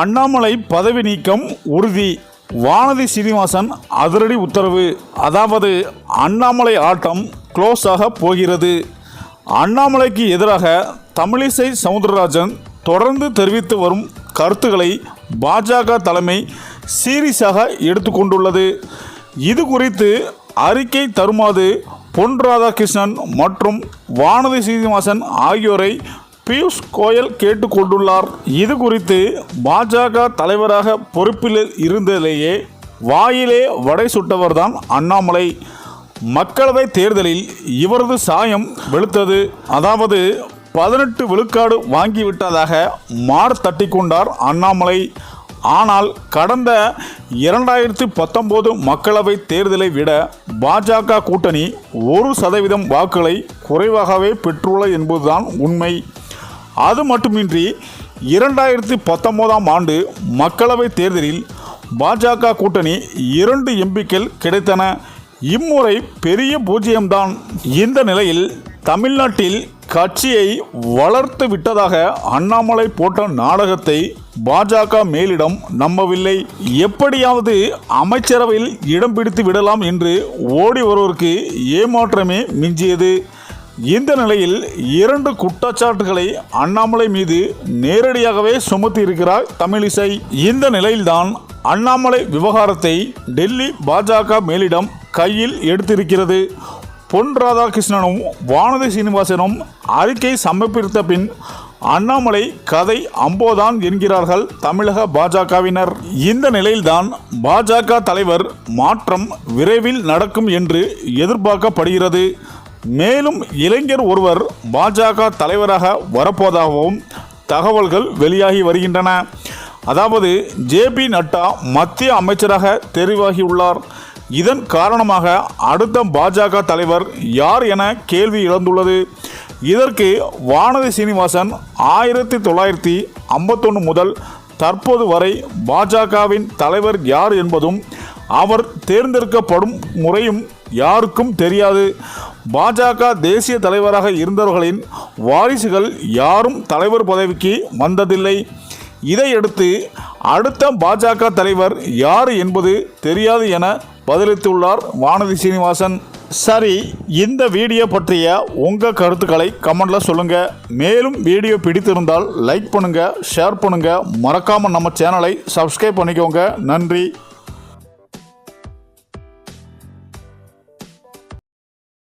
அண்ணாமலை பதவி நீக்கம் உறுதி. வானதி சீனிவாசன் அதிரடி உத்தரவு. அதாவது அண்ணாமலை ஆட்டம் க்ளோஸ் ஆக போகிறது. அண்ணாமலைக்கு எதிராக தமிழிசை சவுந்தரராஜன் தொடர்ந்து தெரிவித்து வரும் கருத்துக்களை பாஜக தலைமை சீரியஸாக எடுத்துக்கொண்டுள்ளது இது குறித்து அறிக்கை தருமாறு பொன் ராதாகிருஷ்ணன் மற்றும் வானதி சீனிவாசன் ஆகியோரை பியூஷ் கோயல் கேட்டுக்கொண்டுள்ளார். இது குறித்து பாஜக தலைவராக பொறுப்பில் இருந்ததிலேயே வாயிலே வடை சுட்டவர்தான் அண்ணாமலை. மக்களவை தேர்தலில் இவரது சாயம் வெளுத்தது. அதாவது பதினெட்டு விழுக்காடு வாங்கிவிட்டதாக மார் தட்டி கொண்டார் அண்ணாமலை. ஆனால் கடந்த இரண்டாயிரத்தி பத்தொம்போது மக்களவை தேர்தலை விட பாஜக கூட்டணி ஒரு சதவீதம் வாக்குகளை குறைவாகவே பெற்றுள்ளது என்பதுதான் உண்மை. அது மட்டுமின்றி இரண்டாயிரத்தி பத்தொம்போதாம் ஆண்டு மக்களவை தேர்தலில் பாஜக கூட்டணி இரண்டு எம்பிக்கள் கிடைத்தன. இம்முறை பெரிய பூஜ்ஜியம்தான். இந்த நிலையில் தமிழ்நாட்டில் கட்சியை வளர்த்து விட்டதாக அண்ணாமலை போட்ட நாடகத்தை பாஜக மேலிடம் நம்பவில்லை. எப்படியாவது அமைச்சரவையில் இடம் பிடித்து விடலாம் என்று ஓடி வருவோருக்கு ஏமாற்றமே மிஞ்சியது. இந்த நிலையில் இரண்டு குற்றச்சாட்டுகளை அண்ணாமலை மீது நேரடியாகவே சுமத்தி இருக்கிறார் தமிழிசை. இந்த நிலையில்தான் அண்ணாமலை விவகாரத்தை டெல்லி பாஜக மேலிடம் கையில் எடுத்திருக்கிறது. பொன் ராதாகிருஷ்ணனும் வானதி சீனிவாசனும் அறிக்கை சமர்ப்பித்த பின் அண்ணாமலை கதை அம்போதான் என்கிறார்கள் தமிழக பாஜகவினர். இந்த நிலையில்தான் பாஜக தலைவர் மாற்றம் விரைவில் நடக்கும் என்று எதிர்பார்க்கப்படுகிறது. மேலும் இளைஞர் ஒருவர் பாஜக தலைவராக வரப்போவதாகவும் தகவல்கள் வெளியாகி வருகின்றன. அதாவது ஜேபி நட்டா மத்திய அமைச்சராக தெரிவாகியுள்ளார். இதன் காரணமாக அடுத்த பாஜக தலைவர் யார் என கேள்வி எழுந்துள்ளது. இதற்கு வானதி சீனிவாசன் ஆயிரத்தி தொள்ளாயிரத்தி ஐம்பத்தொன்று முதல் தற்போது வரை பாஜகவின் தலைவர் யார் என்பதும் அவர் தேர்ந்தெடுக்கப்படும் முறையும் யாருக்கும் தெரியாது. பாஜக தேசிய தலைவராக இருந்தவர்களின் வாரிசுகள் யாரும் தலைவர் பதவிக்கு வந்ததில்லை. இதையடுத்து அடுத்த பாஜக தலைவர் யார் என்பது தெரியாது என பதிலளித்துள்ளார் வானதி சீனிவாசன். சரி இந்த வீடியோ பற்றிய உங்கள் கருத்துக்களை கமெண்டில் சொல்லுங்கள் மேலும் வீடியோ பிடித்திருந்தால் லைக் பண்ணுங்கள் ஷேர் பண்ணுங்கள் மறக்காமல் நம்ம சேனலை சப்ஸ்கிரைப் பண்ணிக்கோங்க. நன்றி.